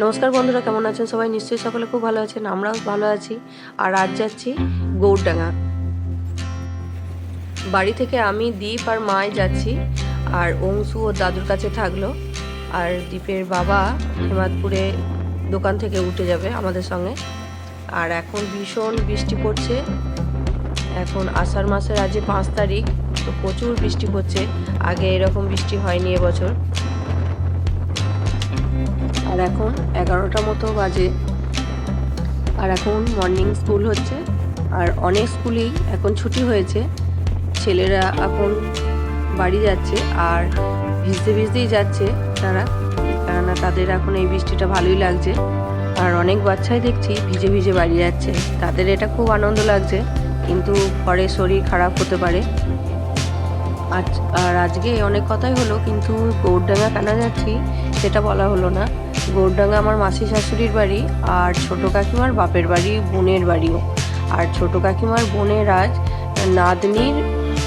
নমস্কার বন্ধুরা, কেমন আছেন সবাই? নিশ্চয়ই সকলে খুব ভালো আছেন, আমরাও ভালো আছি। আর আজ যাচ্ছি গৌরডাঙ্গা। বাড়ি থেকে আমি, দীপ আর মায় যাচ্ছি, আর অংশু ও দাদুর কাছে থাকল। আর দীপের বাবা হেমাদপুরে দোকান থেকে উঠে যাবে আমাদের সঙ্গে। আর এখন ভীষণ বৃষ্টি পড়ছে। এখন আষাঢ় মাসের আজকে পাঁচ তারিখ, তো প্রচুর বৃষ্টি পড়ছে। আগে এরকম বৃষ্টি হয়নি এবছর। আর এখন এগারোটা মতো বাজে। আর এখন মর্নিং স্কুল হচ্ছে। আর অনেক স্কুলেই এখন ছুটি হয়েছে। ছেলেরা এখন বাড়ি যাচ্ছে আর ভিজতে ভিজতেই যাচ্ছে তারা। কেননা তাদের এখন এই বৃষ্টিটা ভালোই লাগছে। আর অনেক বাচ্চাই দেখছি ভিজে ভিজে বাড়ি যাচ্ছে। তাদের এটা খুব আনন্দ লাগছে। কিন্তু পরে শরীর খারাপ হতে পারে। আজ আর আজকে অনেক কথাই হলো, কিন্তু গৌরডাঙ্গা কেন যাচ্ছি সেটা বলা হলো না। গৌরডাঙ্গা আমার মাসি শাশুড়ির বাড়ি আর ছোট কাকিমার বাপের বাড়ি বোনের বাড়িও। আর ছোট কাকিমার বোনের আজ নাতনির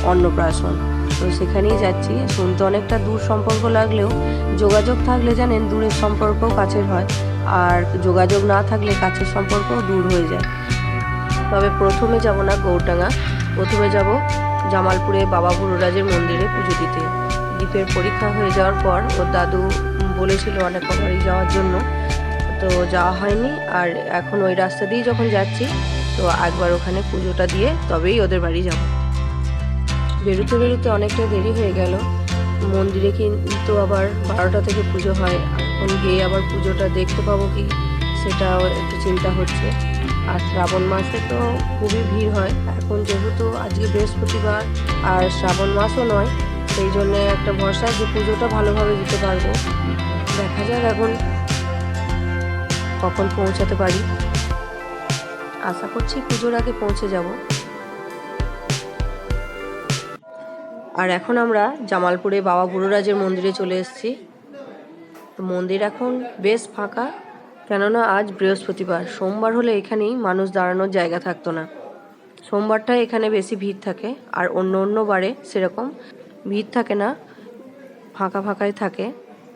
অন্নপ্রাশন। তো সেখানেই যাচ্ছি। শুনতে অনেকটা দূর সম্পর্ক লাগলেও যোগাযোগ থাকলে জানেন দূরের সম্পর্কও কাছের হয়। আর যোগাযোগ না থাকলে কাছের সম্পর্কও দূর হয়ে যায়। তবে প্রথমে যাব না গৌরডাঙ্গা। প্রথমে যাব জামালপুরে বাবা বুড়োরাজের মন্দিরে পুজো দিতে। দ্বীপের পরীক্ষা হয়ে যাওয়ার পর ওর দাদু বলেছিল অনেক বাড়ি যাওয়ার জন্য। তো যাওয়া হয়নি। আর এখন ওই রাস্তা দিয়েই যখন যাচ্ছি, তো একবার ওখানে পুজোটা দিয়ে তবেই ওদের বাড়ি যাব। বেরোতে বেরোতে অনেকটা দেরি হয়ে গেল। মন্দিরে কিন্তু আবার বারোটা থেকে পুজো হয়। এখন গিয়ে আবার পুজোটা দেখতে পাবো কি, সেটাও একটু চিন্তা হচ্ছে। আর শ্রাবণ মাসে তো খুবই ভিড় হয়। এখন যেহেতু আজকে বৃহস্পতিবার, আর শ্রাবণ মাসও নয়, সেই জন্য একটা ভরসা যে পুজোটা ভালোভাবে দিতে পারব। দেখা যাক এখন কখন পৌঁছাতে পারি। আশা করছি পুজোর আগে পৌঁছে যাব। আর এখন আমরা জামালপুরে বাবা বুড়োরাজের মন্দিরে চলে এসেছি। মন্দির এখন বেশ ফাঁকা, কেননা আজ বৃহস্পতিবার। সোমবার হলে এখানেই মানুষ দাঁড়ানোর জায়গা থাকতো না। সোমবারটায় এখানে বেশি ভিড় থাকে, আর অন্য অন্য বারে সেরকম ভিড় থাকে না, ফাঁকা ফাঁকাই থাকে।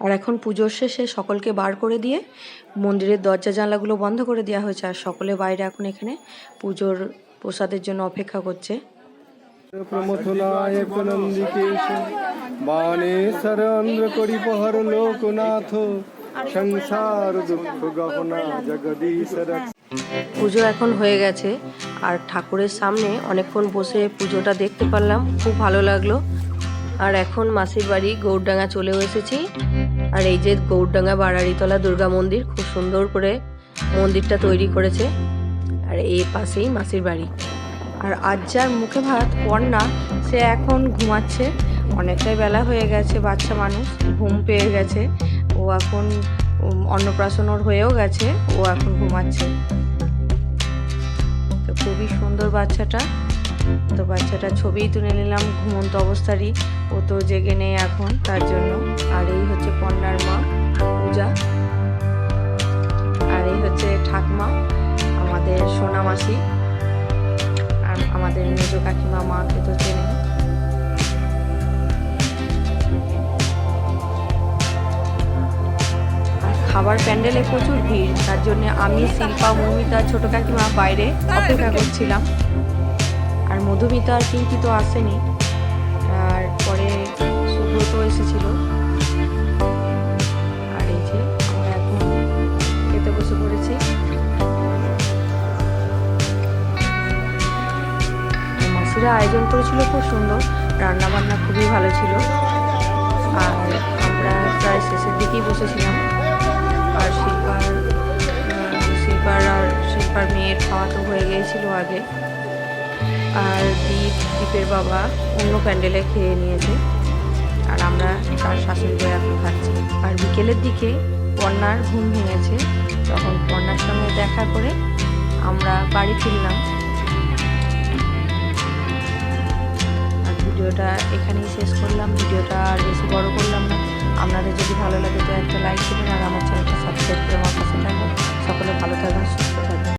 আর এখন পুজোর শেষে সকলকে বার করে দিয়ে মন্দিরের দরজা জানলাগুলো বন্ধ করে দেওয়া হয়েছে আর সকলে বাইরে এখন এখানে পুজোর প্রসাদের জন্য অপেক্ষা করছে। পুজো এখন হয়ে গেছে আর ঠাকুরের সামনে অনেকক্ষণ বসে পুজোটা দেখতে পারলাম খুব ভালো লাগল। আর এখন মাসির বাড়ি গৌরডাঙ্গা চলেও এসেছি। আর এই যে গৌরডাঙ্গা বাড়ারিতলা দুর্গা মন্দির খুব সুন্দর করে মন্দিরটা তৈরি করেছে। আর এই পাশেই মাসির বাড়ি। আর আজ যার মুখে ভাত, কন্যা, সে এখন ঘুমাচ্ছে। অনেকটাই বেলা হয়ে গেছে, বাচ্চা মানুষ, ঘুম পেয়ে গেছে। ও এখন অন্নপ্রাশন হয়েও গেছে, ও এখন ঘুমাচ্ছে। তো খুবই সুন্দর বাচ্চাটা। তো বাচ্চাটার ছবিই তুলে নিলাম, ঘুমন্ত অবস্থারই। ও তো জেগে নেই এখন, তার জন্য। আর এই হচ্ছে কন্যার মা, পূজা। আর এই হচ্ছে ঠাকমা, আমাদের সোনা মাসি। আর আমাদের মেজ কাকিমা মাকে তো চেনে খাবার প্যান্ডেলে প্রচুর ভিড়, তার জন্য আমি শিল্পা মৌমিতা ছোট কাকিমা বাইরে অপেক্ষা করছিলাম। আর মধুমিতা আর পিঙ্কি তো আসেনি। আর পরে সুব্রত এসেছিল। আর এই যে আমরা এখন খেতে বসে পড়েছি। মাসিরা আয়োজন করেছিল, খুব সুন্দর। রান্না বান্না খুবই ভালো ছিল। আর আমরা প্রায় শেষের দিকেই বসেছিলাম। আর শিল্পার শিল্পার আর শিল্পার মেয়ের খাওয়া তো হয়ে গিয়েছিল আগে। আর দীপ, দীপের বাবা অন্য প্যান্ডেলে খেয়ে নিয়েছে। আর আমরা তার শাশুড়ি এখন খাচ্ছি। আর বিকেলের দিকে পর্ণার ঘুম ভেঙেছে। তখন পর্ণার সঙ্গে দেখা করে আমরা বাড়ি ফিরলাম। আর ভিডিওটা এখানেই শেষ করলাম। ভিডিওটা আর বেশি বড় করলাম না। আপনাদের যদি ভালো লাগে তো একটা লাইক দেবেন আর আমার চ্যানেলটা সাবস্ক্রাইব করে আমার পাশে থাকবেন। সকলে ভালো থাকবেন, সুস্থ থাকবেন।